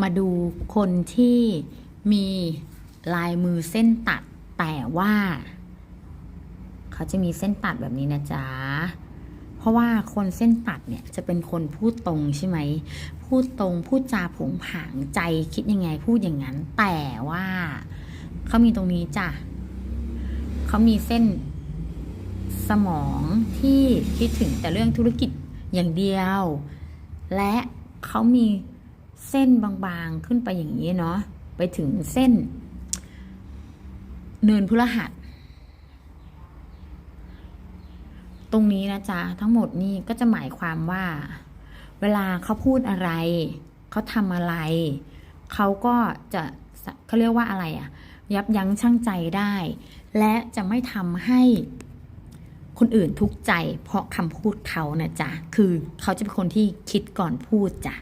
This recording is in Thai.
มาดูคนที่มีลายมือเส้นตัดแต่ว่า เขาจะมีเส้นตัดแบบนี้นะจ๊ะ เพราะว่าคนเส้นตัดเนี่ยจะเป็นคนพูดตรงใช่ไหม พูดตรงพูดจาผงผางใจคิดยังไงพูดอย่างนั้น แต่ว่าเขามีตรงนี้จ้ะเขามีเส้นสมองที่คิดถึงแต่เรื่องธุรกิจอย่างเดียว และเขามี เส้นบางๆขึ้นไปอย่างนี้เนาะไปถึงเส้น เนินพฤหัส ตรงนี้นะจ๊ะทั้งหมดนี่ก็จะหมายความว่า เวลาเขาพูดอะไร เขาทำอะไร เขาก็จะเขาเรียกว่าอะไรอะยับยั้งชั่งใจได้ และจะไม่ทำให้คนอื่นทุกข์ใจ เพราะคำพูดเขานะจ๊ะ คือเขาจะเป็นคนที่คิดก่อนพูดจ้ะ